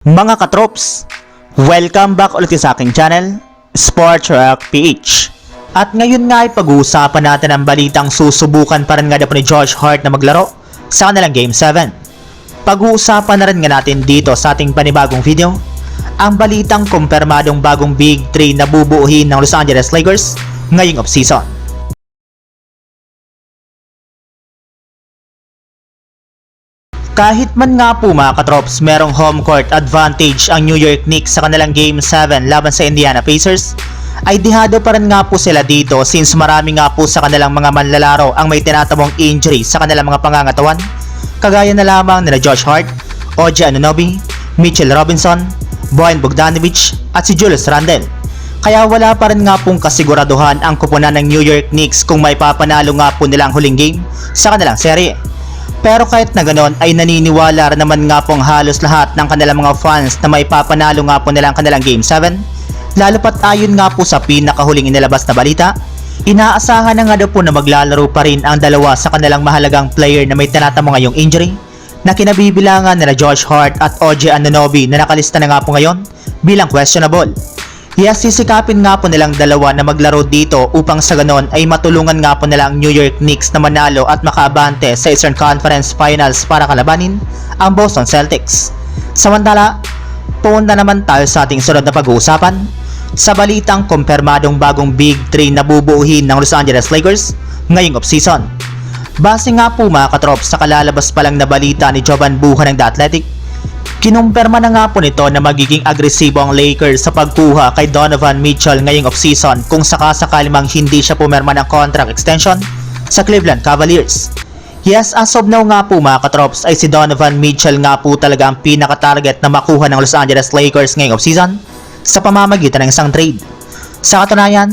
Mga katrops, welcome back ulit sa aking channel, Sports Rock PH. At ngayon nga ay pag-uusapan natin ang balitang susubukan pa rin nga daw ni Josh Hart na maglaro sa kanilang Game 7. Pag-uusapan na rin nga natin dito sa ating panibagong video, ang balitang kumpirmadong bagong Big 3 na bubuuhin ng Los Angeles Lakers ngayong offseason. Kahit man nga po mga katrops merong home court advantage ang New York Knicks sa kanilang Game 7 laban sa Indiana Pacers, ay dihado pa rin nga po sila dito since marami nga po sa kanilang mga manlalaro ang may tinatamong injury sa kanilang mga pangangatawan, kagaya na lamang nila Josh Hart, OG Anunoby, Mitchell Robinson, Boyan Bogdanovic at si Julius Randle. Kaya wala pa rin nga pong kasiguraduhan ang kupunan ng New York Knicks kung may papanalo nga po nilang huling game sa kanilang serye. Pero kahit na ganon ay naniniwala naman nga pong halos lahat ng kanilang mga fans na may papanalo nga po nilang kanilang Game 7. Lalo pat ayon nga po sa pinakahuling inilabas na balita, inaasahan na nga daw po na maglalaro pa rin ang dalawa sa kanilang mahalagang player na may tinatamo ngayong injury na kinabibilangan nila Josh Hart at OG Anunoby na nakalista na nga po ngayon bilang questionable. Yes, sisikapin nga po nilang dalawa na maglaro dito upang sa ganon ay matulungan nga po nila ang New York Knicks na manalo at makaabante sa Eastern Conference Finals para kalabanin ang Boston Celtics. Samantala, punta naman tayo sa ating sunod na pag-uusapan sa balitang kumpirmadong bagong Big 3 na bubuuhin ng Los Angeles Lakers ngayong offseason. Base nga po mga katrop sa kalalabas pa lang na balita ni Jovan Buha ng The Athletic, Kinumpirma na nga po nito na magiging agresibo ang Lakers sa pagkuha kay Donovan Mitchell ngayong offseason kung sakasakali mang hindi siya pumirma ng contract extension sa Cleveland Cavaliers. Yes, as of now nga po mga katrops ay si Donovan Mitchell nga po talaga ang pinaka-target na makuha ng Los Angeles Lakers ngayong offseason sa pamamagitan ng isang trade. Sa katunayan,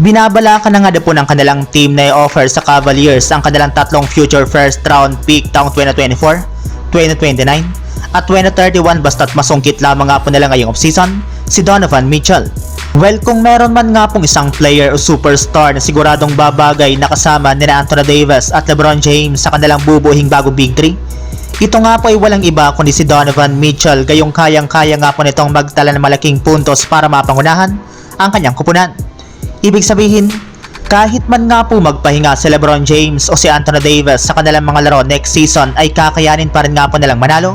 Binabalakan na nga po ng kanilang team na i-offer sa Cavaliers ang kanilang tatlong future first round pick taong 2024, 2029, at 2031 basta't masungkit lamang nga po nila ngayong offseason, si Donovan Mitchell. Well, kung meron man nga pong isang player o superstar na siguradong babagay na kasama ni Anthony Davis at LeBron James sa kanilang bubuhing bago Big 3, ito nga po ay walang iba kundi si Donovan Mitchell gayong kayang-kaya nga po nitong magtala ng malaking puntos para mapangunahan ang kanyang kupunan. Ibig sabihin, kahit man nga po magpahinga si LeBron James o si Anthony Davis sa kanilang mga laro next season ay kakayanin pa rin nga po nilang manalo